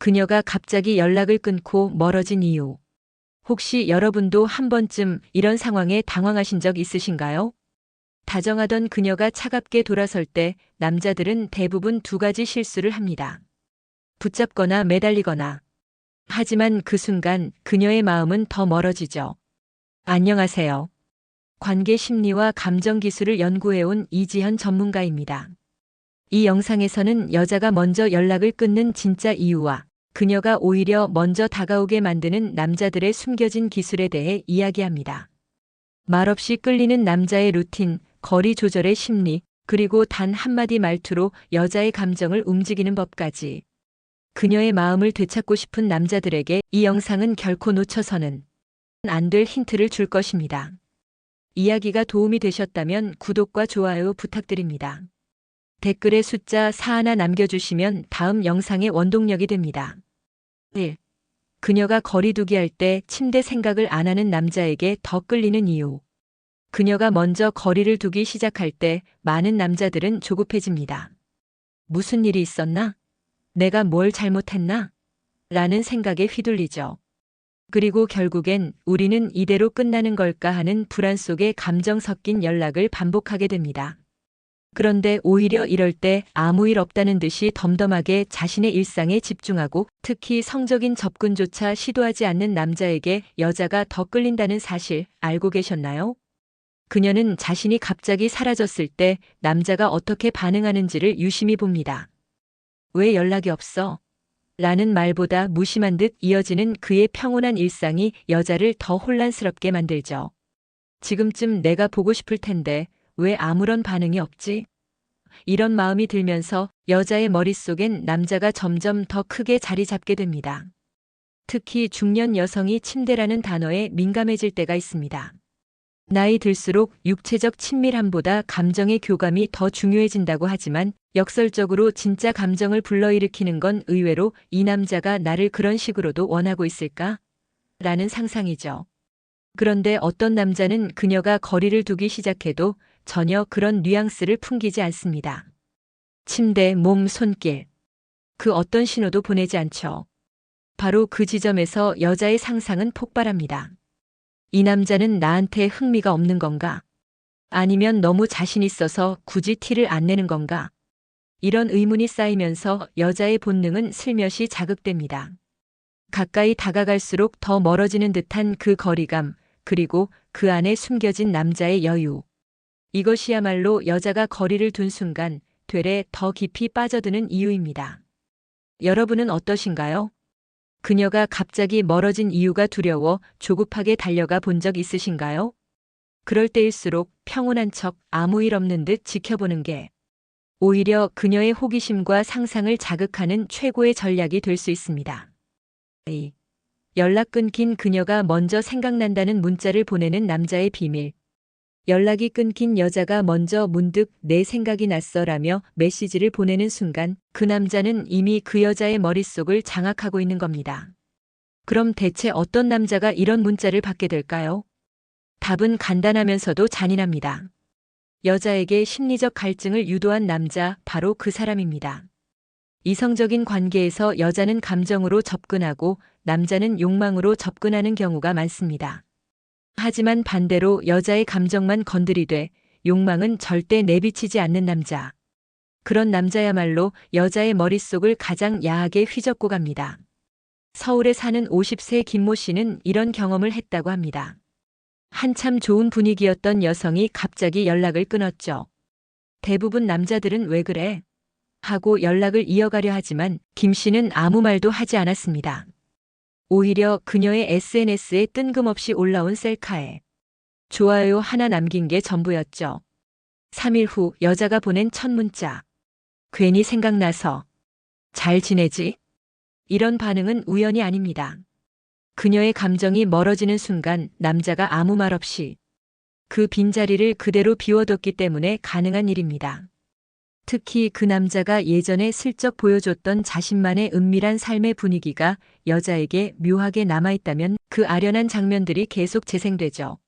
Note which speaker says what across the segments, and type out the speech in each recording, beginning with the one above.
Speaker 1: 그녀가 갑자기 연락을 끊고 멀어진 이유. 혹시 여러분도 한 번쯤 이런 상황에 당황하신 적 있으신가요? 다정하던 그녀가 차갑게 돌아설 때 남자들은 대부분 두 가지 실수를 합니다. 붙잡거나 매달리거나. 하지만 그 순간 그녀의 마음은 더 멀어지죠. 안녕하세요. 관계 심리와 감정 기술을 연구해온 이지현 전문가입니다. 이 영상에서는 여자가 먼저 연락을 끊는 진짜 이유와 그녀가 오히려 먼저 다가오게 만드는 남자들의 숨겨진 기술에 대해 이야기합니다. 말없이 끌리는 남자의 루틴, 거리 조절의 심리, 그리고 단 한마디 말투로 여자의 감정을 움직이는 법까지. 그녀의 마음을 되찾고 싶은 남자들에게 이 영상은 결코 놓쳐서는 안 될 힌트를 줄 것입니다. 이야기가 도움이 되셨다면 구독과 좋아요 부탁드립니다. 댓글에 숫자 4 하나 남겨주시면 다음 영상의 원동력이 됩니다. 1. 그녀가 거리두기 할 때 침대 생각을 안 하는 남자에게 더 끌리는 이유. 그녀가 먼저 거리를 두기 시작할 때 많은 남자들은 조급해집니다. 무슨 일이 있었나? 내가 뭘 잘못했나? 라는 생각에 휘둘리죠. 그리고 결국엔 우리는 이대로 끝나는 걸까 하는 불안 속에 감정 섞인 연락을 반복하게 됩니다. 그런데 오히려 이럴 때 아무 일 없다는 듯이 덤덤하게 자신의 일상에 집중하고 특히 성적인 접근조차 시도하지 않는 남자에게 여자가 더 끌린다는 사실 알고 계셨나요? 그녀는 자신이 갑자기 사라졌을 때 남자가 어떻게 반응하는지를 유심히 봅니다. 왜 연락이 없어? 라는 말보다 무심한 듯 이어지는 그의 평온한 일상이 여자를 더 혼란스럽게 만들죠. 지금쯤 내가 보고 싶을 텐데 왜 아무런 반응이 없지? 이런 마음이 들면서 여자의 머릿속엔 남자가 점점 더 크게 자리 잡게 됩니다. 특히 중년 여성이 침대라는 단어에 민감해질 때가 있습니다. 나이 들수록 육체적 친밀함보다 감정의 교감이 더 중요해진다고 하지만 역설적으로 진짜 감정을 불러일으키는 건 의외로 이 남자가 나를 그런 식으로도 원하고 있을까? 라는 상상이죠. 그런데 어떤 남자는 그녀가 거리를 두기 시작해도 전혀 그런 뉘앙스를 풍기지 않습니다. 침대, 몸, 손길. 그 어떤 신호도 보내지 않죠. 바로 그 지점에서 여자의 상상은 폭발합니다. 이 남자는 나한테 흥미가 없는 건가? 아니면 너무 자신 있어서 굳이 티를 안 내는 건가? 이런 의문이 쌓이면서 여자의 본능은 슬며시 자극됩니다. 가까이 다가갈수록 더 멀어지는 듯한 그 거리감, 그리고 그 안에 숨겨진 남자의 여유. 이것이야말로 여자가 거리를 둔 순간 되레 더 깊이 빠져드는 이유입니다. 여러분은 어떠신가요? 그녀가 갑자기 멀어진 이유가 두려워 조급하게 달려가 본 적 있으신가요? 그럴 때일수록 평온한 척 아무 일 없는 듯 지켜보는 게 오히려 그녀의 호기심과 상상을 자극하는 최고의 전략이 될 수 있습니다. 연락 끊긴 그녀가 먼저 생각난다는 문자를 보내는 남자의 비밀. 연락이 끊긴 여자가 먼저 문득 내 생각이 났어라며 메시지를 보내는 순간 그 남자는 이미 그 여자의 머릿속을 장악하고 있는 겁니다. 그럼 대체 어떤 남자가 이런 문자를 받게 될까요? 답은 간단하면서도 잔인합니다. 여자에게 심리적 갈증을 유도한 남자 바로 그 사람입니다. 이성적인 관계에서 여자는 감정으로 접근하고 남자는 욕망으로 접근하는 경우가 많습니다. 하지만 반대로 여자의 감정만 건드리되 욕망은 절대 내비치지 않는 남자. 그런 남자야말로 여자의 머릿속을 가장 야하게 휘젓고 갑니다. 서울에 사는 50세 김모 씨는 이런 경험을 했다고 합니다. 한참 좋은 분위기였던 여성이 갑자기 연락을 끊었죠. 대부분 남자들은 왜 그래? 하고 연락을 이어가려 하지만 김 씨는 아무 말도 하지 않았습니다. 오히려 그녀의 SNS에 뜬금없이 올라온 셀카에 좋아요 하나 남긴 게 전부였죠. 3일 후 여자가 보낸 첫 문자. 괜히 생각나서. 잘 지내지? 이런 반응은 우연이 아닙니다. 그녀의 감정이 멀어지는 순간 남자가 아무 말 없이 그 빈자리를 그대로 비워뒀기 때문에 가능한 일입니다. 특히 그 남자가 예전에 슬쩍 보여줬던 자신만의 은밀한 삶의 분위기가 여자에게 묘하게 남아있다면 그 아련한 장면들이 계속 재생되죠.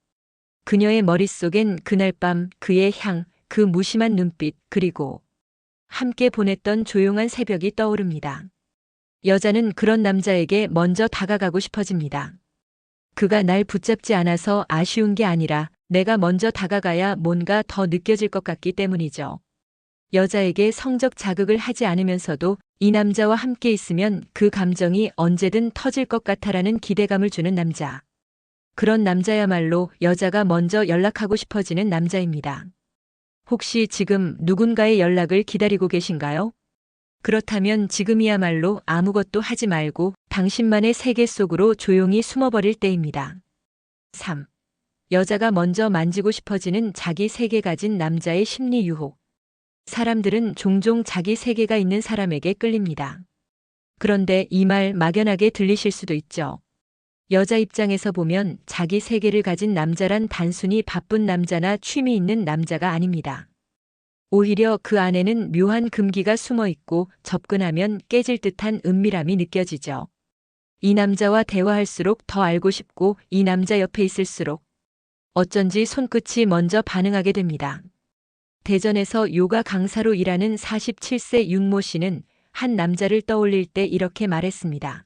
Speaker 1: 그녀의 머릿속엔 그날 밤 그의 향, 그 무심한 눈빛, 그리고 함께 보냈던 조용한 새벽이 떠오릅니다. 여자는 그런 남자에게 먼저 다가가고 싶어집니다. 그가 날 붙잡지 않아서 아쉬운 게 아니라 내가 먼저 다가가야 뭔가 더 느껴질 것 같기 때문이죠. 여자에게 성적 자극을 하지 않으면서도 이 남자와 함께 있으면 그 감정이 언제든 터질 것 같아라는 기대감을 주는 남자. 그런 남자야말로 여자가 먼저 연락하고 싶어지는 남자입니다. 혹시 지금 누군가의 연락을 기다리고 계신가요? 그렇다면 지금이야말로 아무것도 하지 말고 당신만의 세계 속으로 조용히 숨어버릴 때입니다. 3. 여자가 먼저 만지고 싶어지는 자기 세계 가진 남자의 심리 유혹. 사람들은 종종 자기 세계가 있는 사람에게 끌립니다. 그런데 이 말 막연하게 들리실 수도 있죠. 여자 입장에서 보면 자기 세계를 가진 남자란 단순히 바쁜 남자나 취미 있는 남자가 아닙니다. 오히려 그 안에는 묘한 금기가 숨어 있고 접근하면 깨질 듯한 은밀함이 느껴지죠. 이 남자와 대화할수록 더 알고 싶고 이 남자 옆에 있을수록 어쩐지 손끝이 먼저 반응하게 됩니다. 대전에서 요가 강사로 일하는 47세 윤모 씨는 한 남자를 떠올릴 때 이렇게 말했습니다.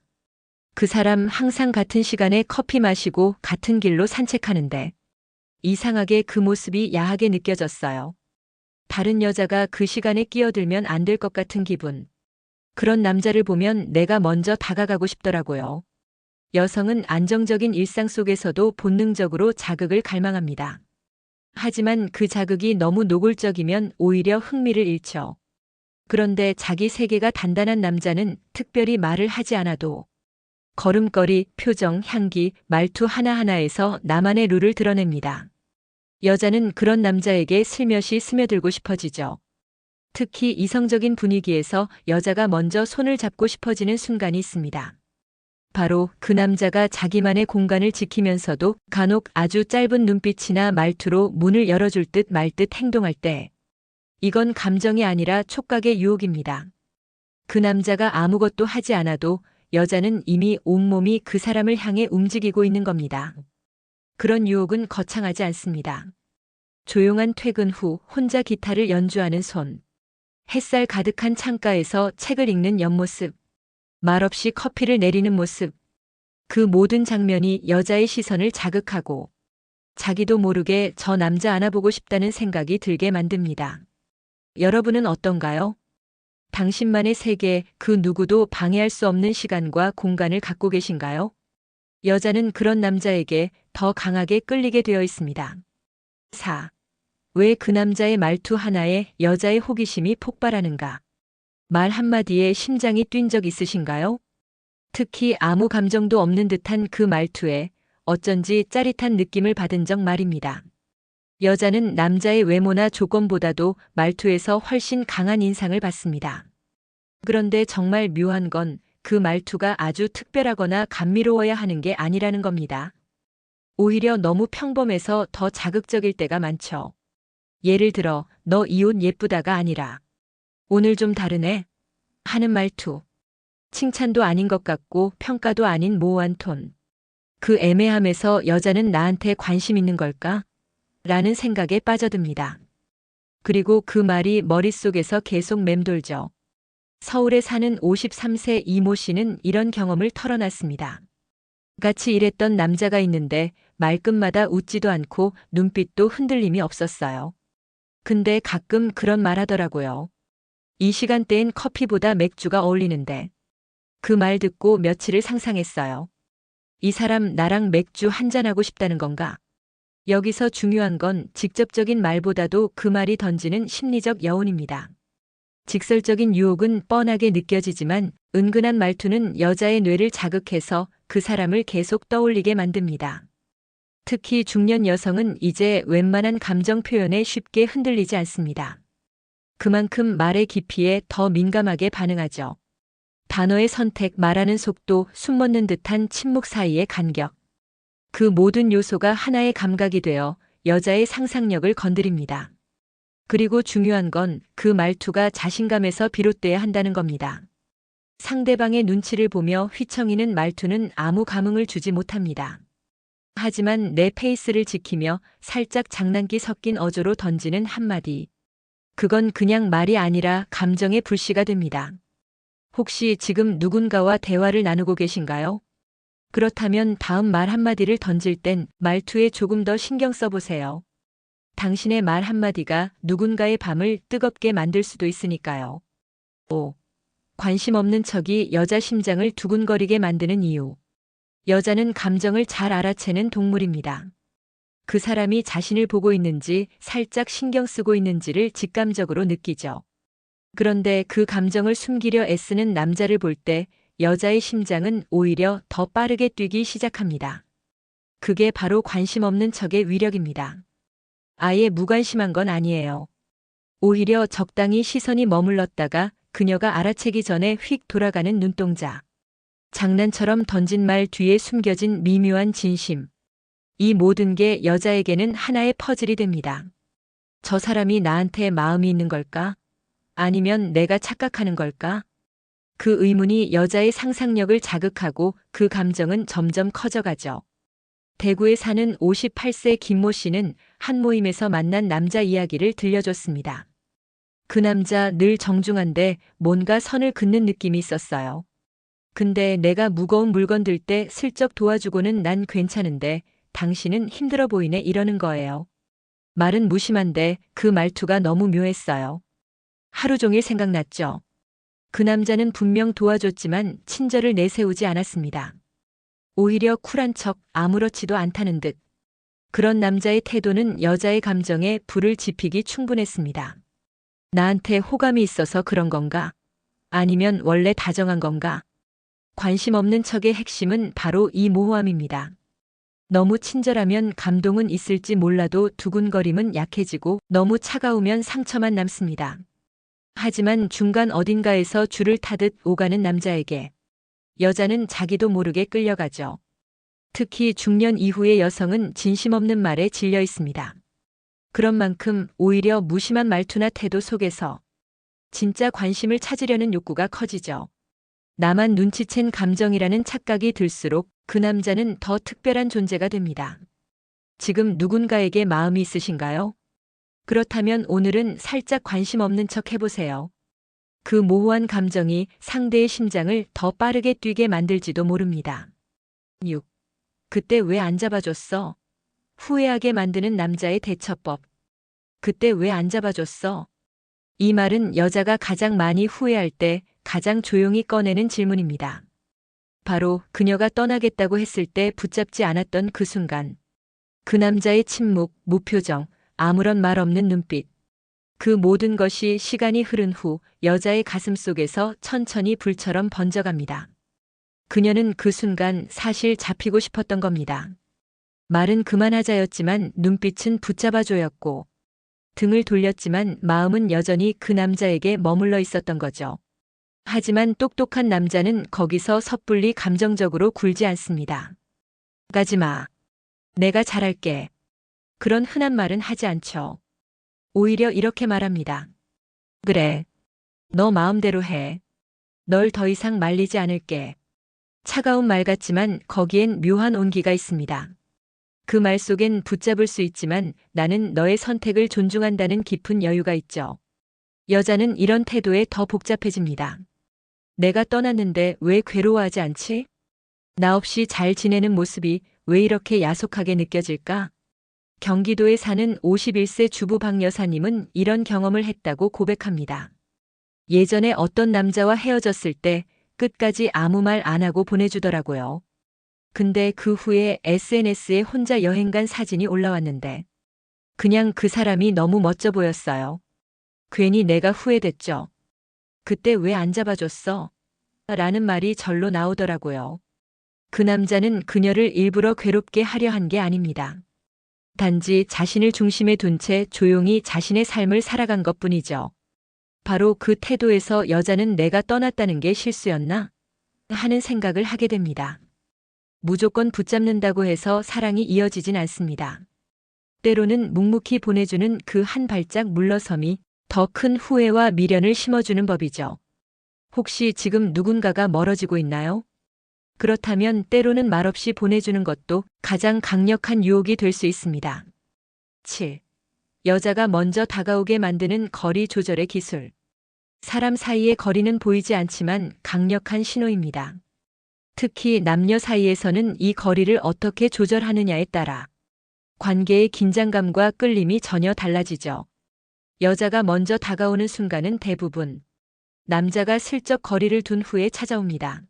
Speaker 1: 그 사람 항상 같은 시간에 커피 마시고 같은 길로 산책하는데 이상하게 그 모습이 야하게 느껴졌어요. 다른 여자가 그 시간에 끼어들면 안 될 것 같은 기분. 그런 남자를 보면 내가 먼저 다가가고 싶더라고요. 여성은 안정적인 일상 속에서도 본능적으로 자극을 갈망합니다. 하지만 그 자극이 너무 노골적이면 오히려 흥미를 잃죠. 그런데 자기 세계가 단단한 남자는 특별히 말을 하지 않아도 걸음걸이, 표정, 향기, 말투 하나하나에서 나만의 룰을 드러냅니다. 여자는 그런 남자에게 슬며시 스며들고 싶어지죠. 특히 이성적인 분위기에서 여자가 먼저 손을 잡고 싶어지는 순간이 있습니다. 바로 그 남자가 자기만의 공간을 지키면서도 간혹 아주 짧은 눈빛이나 말투로 문을 열어줄 듯 말 듯 행동할 때. 이건 감정이 아니라 촉각의 유혹입니다. 그 남자가 아무것도 하지 않아도 여자는 이미 온몸이 그 사람을 향해 움직이고 있는 겁니다. 그런 유혹은 거창하지 않습니다. 조용한 퇴근 후 혼자 기타를 연주하는 손. 햇살 가득한 창가에서 책을 읽는 옆모습. 말없이 커피를 내리는 모습. 그 모든 장면이 여자의 시선을 자극하고 자기도 모르게 저 남자 안아보고 싶다는 생각이 들게 만듭니다. 여러분은 어떤가요? 당신만의 세계 그 누구도 방해할 수 없는 시간과 공간을 갖고 계신가요? 여자는 그런 남자에게 더 강하게 끌리게 되어 있습니다. 4. 왜 그 남자의 말투 하나에 여자의 호기심이 폭발하는가? 말 한마디에 심장이 뛴 적 있으신가요? 특히 아무 감정도 없는 듯한 그 말투에 어쩐지 짜릿한 느낌을 받은 적 말입니다. 여자는 남자의 외모나 조건보다도 말투에서 훨씬 강한 인상을 받습니다. 그런데 정말 묘한 건 그 말투가 아주 특별하거나 감미로워야 하는 게 아니라는 겁니다. 오히려 너무 평범해서 더 자극적일 때가 많죠. 예를 들어, 너 이 옷 예쁘다가 아니라, 오늘 좀 다르네? 하는 말투. 칭찬도 아닌 것 같고 평가도 아닌 모호한 톤. 그 애매함에서 여자는 나한테 관심 있는 걸까? 라는 생각에 빠져듭니다. 그리고 그 말이 머릿속에서 계속 맴돌죠. 서울에 사는 53세 이모 씨는 이런 경험을 털어놨습니다. 같이 일했던 남자가 있는데 말끝마다 웃지도 않고 눈빛도 흔들림이 없었어요. 근데 가끔 그런 말 하더라고요. 이 시간대엔 커피보다 맥주가 어울리는데. 그 말 듣고 며칠을 상상했어요. 이 사람 나랑 맥주 한잔하고 싶다는 건가? 여기서 중요한 건 직접적인 말보다도 그 말이 던지는 심리적 여운입니다. 직설적인 유혹은 뻔하게 느껴지지만 은근한 말투는 여자의 뇌를 자극해서 그 사람을 계속 떠올리게 만듭니다. 특히 중년 여성은 이제 웬만한 감정 표현에 쉽게 흔들리지 않습니다. 그만큼 말의 깊이에 더 민감하게 반응하죠. 단어의 선택, 말하는 속도, 숨먹는 듯한 침묵 사이의 간격. 그 모든 요소가 하나의 감각이 되어 여자의 상상력을 건드립니다. 그리고 중요한 건 그 말투가 자신감에서 비롯돼야 한다는 겁니다. 상대방의 눈치를 보며 휘청이는 말투는 아무 감흥을 주지 못합니다. 하지만 내 페이스를 지키며 살짝 장난기 섞인 어조로 던지는 한마디. 그건 그냥 말이 아니라 감정의 불씨가 됩니다. 혹시 지금 누군가와 대화를 나누고 계신가요? 그렇다면 다음 말 한마디를 던질 땐 말투에 조금 더 신경 써보세요. 당신의 말 한마디가 누군가의 밤을 뜨겁게 만들 수도 있으니까요. 5. 관심 없는 척이 여자 심장을 두근거리게 만드는 이유. 여자는 감정을 잘 알아채는 동물입니다. 그 사람이 자신을 보고 있는지 살짝 신경 쓰고 있는지를 직감적으로 느끼죠. 그런데 그 감정을 숨기려 애쓰는 남자를 볼 때 여자의 심장은 오히려 더 빠르게 뛰기 시작합니다. 그게 바로 관심 없는 척의 위력입니다. 아예 무관심한 건 아니에요. 오히려 적당히 시선이 머물렀다가 그녀가 알아채기 전에 휙 돌아가는 눈동자. 장난처럼 던진 말 뒤에 숨겨진 미묘한 진심. 이 모든 게 여자에게는 하나의 퍼즐이 됩니다. 저 사람이 나한테 마음이 있는 걸까? 아니면 내가 착각하는 걸까? 그 의문이 여자의 상상력을 자극하고 그 감정은 점점 커져가죠. 대구에 사는 58세 김모 씨는 한 모임에서 만난 남자 이야기를 들려줬습니다. 그 남자 늘 정중한데 뭔가 선을 긋는 느낌이 있었어요. 근데 내가 무거운 물건 들 때 슬쩍 도와주고는 난 괜찮은데 당신은 힘들어 보이네 이러는 거예요. 말은 무심한데 그 말투가 너무 묘했어요. 하루 종일 생각났죠. 그 남자는 분명 도와줬지만 친절을 내세우지 않았습니다. 오히려 쿨한 척 아무렇지도 않다는 듯. 그런 남자의 태도는 여자의 감정에 불을 지피기 충분했습니다. 나한테 호감이 있어서 그런 건가? 아니면 원래 다정한 건가? 관심 없는 척의 핵심은 바로 이 모호함입니다. 너무 친절하면 감동은 있을지 몰라도 두근거림은 약해지고 너무 차가우면 상처만 남습니다. 하지만 중간 어딘가에서 줄을 타듯 오가는 남자에게 여자는 자기도 모르게 끌려가죠. 특히 중년 이후의 여성은 진심 없는 말에 질려 있습니다. 그런 만큼 오히려 무심한 말투나 태도 속에서 진짜 관심을 찾으려는 욕구가 커지죠. 나만 눈치챈 감정이라는 착각이 들수록 그 남자는 더 특별한 존재가 됩니다. 지금 누군가에게 마음이 있으신가요? 그렇다면 오늘은 살짝 관심 없는 척 해보세요. 그 모호한 감정이 상대의 심장을 더 빠르게 뛰게 만들지도 모릅니다. 6. 그때 왜 안 잡아줬어? 후회하게 만드는 남자의 대처법. 그때 왜 안 잡아줬어? 이 말은 여자가 가장 많이 후회할 때 가장 조용히 꺼내는 질문입니다. 바로 그녀가 떠나겠다고 했을 때 붙잡지 않았던 그 순간. 그 남자의 침묵, 무표정, 아무런 말 없는 눈빛. 그 모든 것이 시간이 흐른 후 여자의 가슴 속에서 천천히 불처럼 번져갑니다. 그녀는 그 순간 사실 잡히고 싶었던 겁니다. 말은 그만하자였지만 눈빛은 붙잡아줘였고 등을 돌렸지만 마음은 여전히 그 남자에게 머물러 있었던 거죠. 하지만 똑똑한 남자는 거기서 섣불리 감정적으로 굴지 않습니다. 가지 마. 내가 잘할게. 그런 흔한 말은 하지 않죠. 오히려 이렇게 말합니다. 그래. 너 마음대로 해. 널 더 이상 말리지 않을게. 차가운 말 같지만 거기엔 묘한 온기가 있습니다. 그 말 속엔 붙잡을 수 있지만 나는 너의 선택을 존중한다는 깊은 여유가 있죠. 여자는 이런 태도에 더 복잡해집니다. 내가 떠났는데 왜 괴로워하지 않지? 나 없이 잘 지내는 모습이 왜 이렇게 야속하게 느껴질까? 경기도에 사는 51세 주부 박 여사님은 이런 경험을 했다고 고백합니다. 예전에 어떤 남자와 헤어졌을 때 끝까지 아무 말 안 하고 보내주더라고요. 근데 그 후에 SNS에 혼자 여행 간 사진이 올라왔는데 그냥 그 사람이 너무 멋져 보였어요. 괜히 내가 후회됐죠. 그때 왜 안 잡아줬어? 라는 말이 절로 나오더라고요. 그 남자는 그녀를 일부러 괴롭게 하려 한 게 아닙니다. 단지 자신을 중심에 둔 채 조용히 자신의 삶을 살아간 것 뿐이죠. 바로 그 태도에서 여자는 내가 떠났다는 게 실수였나? 하는 생각을 하게 됩니다. 무조건 붙잡는다고 해서 사랑이 이어지진 않습니다. 때로는 묵묵히 보내주는 그 한 발짝 물러섬이 더 큰 후회와 미련을 심어주는 법이죠. 혹시 지금 누군가가 멀어지고 있나요? 그렇다면 때로는 말없이 보내주는 것도 가장 강력한 유혹이 될 수 있습니다. 7. 여자가 먼저 다가오게 만드는 거리 조절의 기술. 사람 사이의 거리는 보이지 않지만 강력한 신호입니다. 특히 남녀 사이에서는 이 거리를 어떻게 조절하느냐에 따라 관계의 긴장감과 끌림이 전혀 달라지죠. 여자가 먼저 다가오는 순간은 대부분 남자가 슬쩍 거리를 둔 후에 찾아옵니다.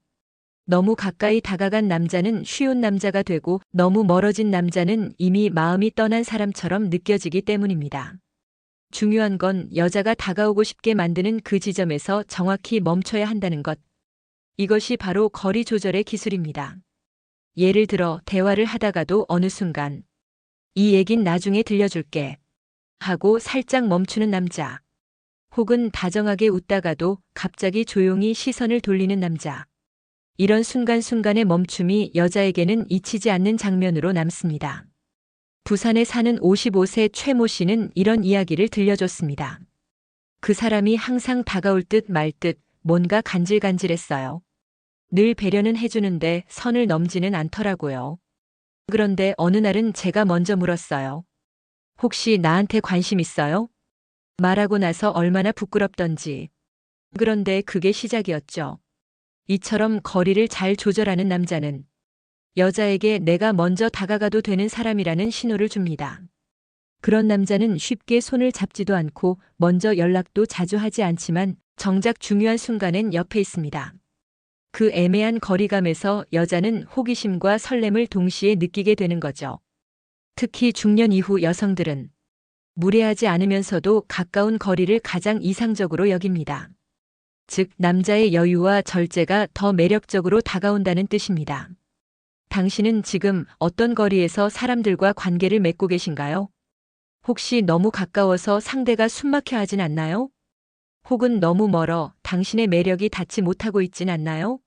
Speaker 1: 너무 가까이 다가간 남자는 쉬운 남자가 되고 너무 멀어진 남자는 이미 마음이 떠난 사람처럼 느껴지기 때문입니다. 중요한 건 여자가 다가오고 싶게 만드는 그 지점에서 정확히 멈춰야 한다는 것. 이것이 바로 거리 조절의 기술입니다. 예를 들어 대화를 하다가도 어느 순간 이 얘긴 나중에 들려줄게 하고 살짝 멈추는 남자. 혹은 다정하게 웃다가도 갑자기 조용히 시선을 돌리는 남자. 이런 순간순간의 멈춤이 여자에게는 잊히지 않는 장면으로 남습니다. 부산에 사는 55세 최모 씨는 이런 이야기를 들려줬습니다. 그 사람이 항상 다가올 듯 말듯 뭔가 간질간질했어요. 늘 배려는 해주는데 선을 넘지는 않더라고요. 그런데 어느 날은 제가 먼저 물었어요. 혹시 나한테 관심 있어요? 말하고 나서 얼마나 부끄럽던지. 그런데 그게 시작이었죠. 이처럼 거리를 잘 조절하는 남자는 여자에게 내가 먼저 다가가도 되는 사람이라는 신호를 줍니다. 그런 남자는 쉽게 손을 잡지도 않고 먼저 연락도 자주 하지 않지만 정작 중요한 순간엔 옆에 있습니다. 그 애매한 거리감에서 여자는 호기심과 설렘을 동시에 느끼게 되는 거죠. 특히 중년 이후 여성들은 무례하지 않으면서도 가까운 거리를 가장 이상적으로 여깁니다. 즉, 남자의 여유와 절제가 더 매력적으로 다가온다는 뜻입니다. 당신은 지금 어떤 거리에서 사람들과 관계를 맺고 계신가요? 혹시 너무 가까워서 상대가 숨막혀 하진 않나요? 혹은 너무 멀어 당신의 매력이 닿지 못하고 있진 않나요?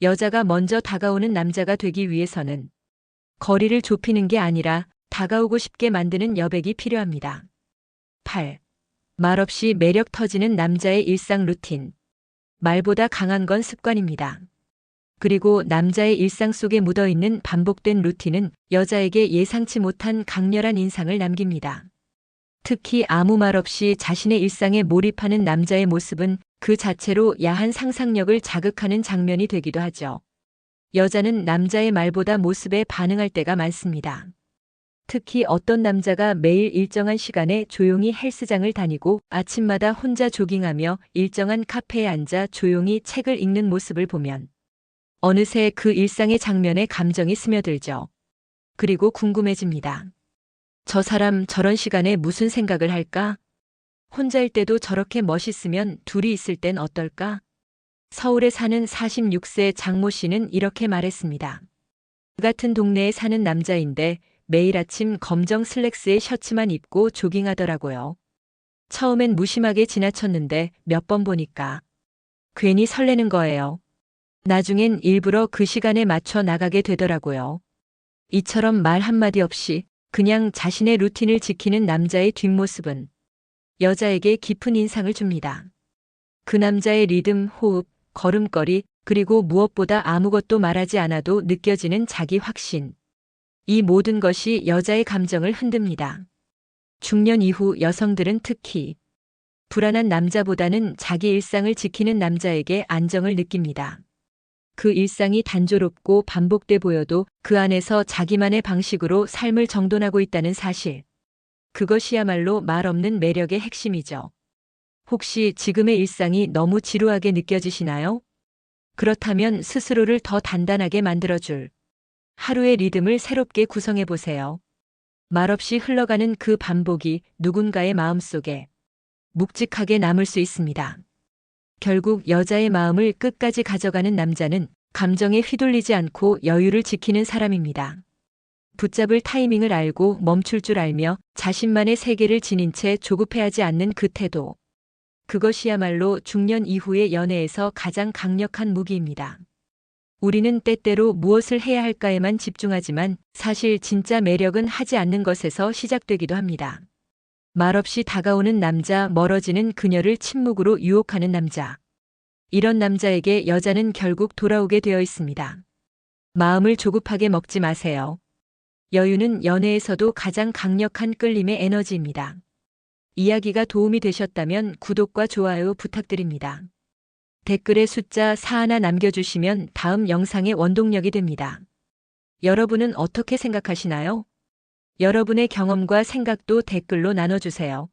Speaker 1: 여자가 먼저 다가오는 남자가 되기 위해서는 거리를 좁히는 게 아니라 다가오고 싶게 만드는 여백이 필요합니다. 8. 말없이 매력 터지는 남자의 일상 루틴. 말보다 강한 건 습관입니다. 그리고 남자의 일상 속에 묻어 있는 반복된 루틴은 여자에게 예상치 못한 강렬한 인상을 남깁니다. 특히 아무 말 없이 자신의 일상에 몰입하는 남자의 모습은 그 자체로 야한 상상력을 자극하는 장면이 되기도 하죠. 여자는 남자의 말보다 모습에 반응할 때가 많습니다. 특히 어떤 남자가 매일 일정한 시간에 조용히 헬스장을 다니고 아침마다 혼자 조깅하며 일정한 카페에 앉아 조용히 책을 읽는 모습을 보면 어느새 그 일상의 장면에 감정이 스며들죠. 그리고 궁금해집니다. 저 사람 저런 시간에 무슨 생각을 할까? 혼자일 때도 저렇게 멋있으면 둘이 있을 땐 어떨까? 서울에 사는 46세 장모 씨는 이렇게 말했습니다. 그 같은 동네에 사는 남자인데 매일 아침 검정 슬랙스에 셔츠만 입고 조깅하더라고요. 처음엔 무심하게 지나쳤는데 몇 번 보니까 괜히 설레는 거예요. 나중엔 일부러 그 시간에 맞춰 나가게 되더라고요. 이처럼 말 한마디 없이 그냥 자신의 루틴을 지키는 남자의 뒷모습은 여자에게 깊은 인상을 줍니다. 그 남자의 리듬, 호흡, 걸음걸이, 그리고 무엇보다 아무것도 말하지 않아도 느껴지는 자기 확신. 이 모든 것이 여자의 감정을 흔듭니다. 중년 이후 여성들은 특히 불안한 남자보다는 자기 일상을 지키는 남자에게 안정을 느낍니다. 그 일상이 단조롭고 반복돼 보여도 그 안에서 자기만의 방식으로 삶을 정돈하고 있다는 사실. 그것이야말로 말 없는 매력의 핵심이죠. 혹시 지금의 일상이 너무 지루하게 느껴지시나요? 그렇다면 스스로를 더 단단하게 만들어줄 하루의 리듬을 새롭게 구성해 보세요. 말없이 흘러가는 그 반복이 누군가의 마음속에 묵직하게 남을 수 있습니다. 결국 여자의 마음을 끝까지 가져가는 남자는 감정에 휘둘리지 않고 여유를 지키는 사람입니다. 붙잡을 타이밍을 알고 멈출 줄 알며 자신만의 세계를 지닌 채 조급해하지 않는 그 태도. 그것이야말로 중년 이후의 연애에서 가장 강력한 무기입니다. 우리는 때때로 무엇을 해야 할까에만 집중하지만 사실 진짜 매력은 하지 않는 것에서 시작되기도 합니다. 말없이 다가오는 남자, 멀어지는 그녀를 침묵으로 유혹하는 남자. 이런 남자에게 여자는 결국 돌아오게 되어 있습니다. 마음을 조급하게 먹지 마세요. 여유는 연애에서도 가장 강력한 끌림의 에너지입니다. 이야기가 도움이 되셨다면 구독과 좋아요 부탁드립니다. 댓글에 숫자 4 하나 남겨주시면 다음 영상의 원동력이 됩니다. 여러분은 어떻게 생각하시나요? 여러분의 경험과 생각도 댓글로 나눠주세요.